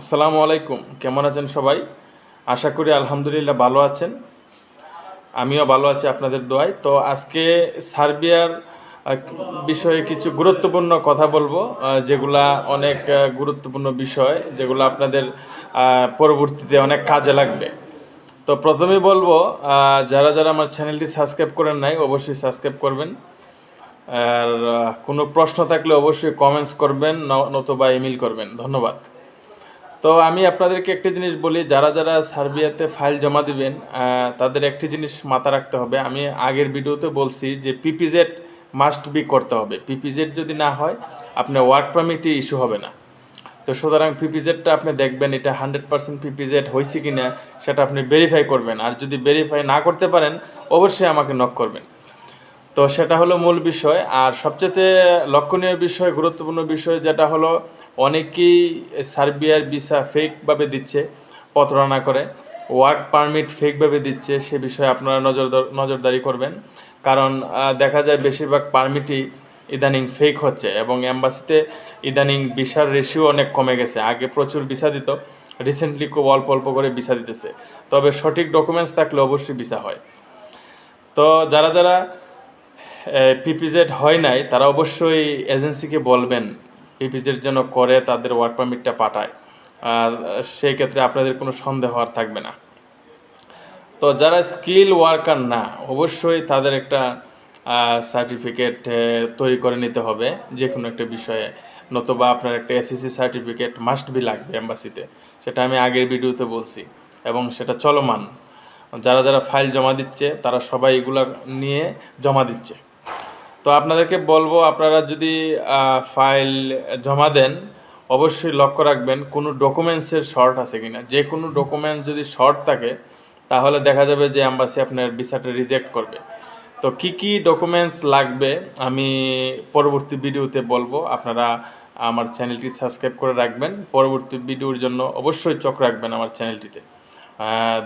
আসসালামু আলাইকুম। কেমন আছেন সবাই? আশা করি আলহামদুলিল্লাহ ভালো আছেন। আমিও ভালো আছি আপনাদের দোয়ায়। তো আজকে সার্বিয়ার বিষয়ে কিছু গুরুত্বপূর্ণ কথা বলব যেগুলা অনেক গুরুত্বপূর্ণ বিষয়, যেগুলো আপনাদের পরবর্তীতে অনেক কাজে লাগবে। তো প্রথমেই বলব যারা যারা আমার চ্যানেলটি সাবস্ক্রাইব করেন নাই, অবশ্যই সাবস্ক্রাইব করবেন। আর কোনো প্রশ্ন থাকলে অবশ্যই কমেন্টস করবেন নতুবা ইমেল করবেন। ধন্যবাদ। তো আমি আপনাদেরকে একটি জিনিস বলি, যারা যারা সার্বিয়াতে ফাইল জমা দিবেন তাদের একটি জিনিস মাথা রাখতে হবে। আমি আগের ভিডিওতে বলছি যে পিপিজেড মাস্ট বি করতে হবে। পিপিজেড যদি না হয়, আপনার ওয়ার্ক পারমিটই ইস্যু হবে না। তো সুতরাং পিপিজেডটা আপনি দেখবেন, এটা হান্ড্রেড পার্সেন্ট পিপিজেড হয়েছে কি না সেটা আপনি ভেরিফাই করবেন। আর যদি ভেরিফাই না করতে পারেন, অবশ্যই আমাকে নক করবেন। তো সেটা হলো মূল বিষয়। আর সবচেয়ে লক্ষণীয় বিষয়, গুরুত্বপূর্ণ বিষয় যেটা হলো অনেকেই সার্বিয়ার ভিসা ফেকভাবে দিচ্ছে, প্রতারণা করে। ওয়ার্ক পারমিট ফেকভাবে দিচ্ছে, সে বিষয়ে আপনারা নজর নজরদারি করবেন। কারণ দেখা যায় বেশিরভাগ পারমিটই ইদানিং ফেক হচ্ছে এবং অ্যাম্বাসিতে ইদানিং ভিসার রেশিও অনেক কমে গেছে। আগে প্রচুর ভিসা দিত রিসেন্টলি খুব অল্প অল্প করে ভিসা দিতেছে। তবে সঠিক ডকুমেন্টস থাকলে অবশ্যই ভিসা হয়। তো যারা যারা পিপিজেড হয় নাই, তারা অবশ্যই এজেন্সিকে বলবেন। পিপিজেড যেন করে তাদের ওয়ার্ক পারমিটটা পাঠায়। আর সেই ক্ষেত্রে আপনাদের কোনো সন্দেহ আর থাকবে না। তো যারা স্কিল ওয়ার্কার না, অবশ্যই তাদের একটা সার্টিফিকেট তৈরি করে নিতে হবে। যে কোনো একটা বিষয়ে। নতুবা আপনার একটা এসএসসি সার্টিফিকেট মাস্ট বি লাগবে এম্বাসিতে সেটা আমি আগের ভিডিওতে বলছি। এবং সেটা চলমান। যারা যারা ফাইল জমা দিচ্ছে, তারা সবাই এগুলা নিয়ে জমা দিচ্ছে। তো আপনাদেরকে বলব, আপনারা যদি ফাইল জমা দেন, অবশ্যই লক্ষ্য রাখবেন কোনো ডকুমেন্টসের শর্ট আছে কি না যে কোনো ডকুমেন্ট যদি শর্ট থাকে, তাহলে দেখা যাবে যে অ্যাম্বাসি আপনার ভিসাটা রিজেক্ট করবে। তো কি কি ডকুমেন্টস লাগবে, আমি পরবর্তী ভিডিওতে বলব। আপনারা আমার চ্যানেলটি সাবস্ক্রাইব করে রাখবেন। পরবর্তী ভিডিওর জন্য অবশ্যই চোখ রাখবেন আমার চ্যানেলটিতে।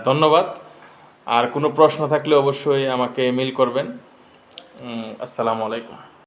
ধন্যবাদ। আর কোনো প্রশ্ন থাকলে অবশ্যই আমাকে মেল করবেন। আসসালামু আলাইকুম।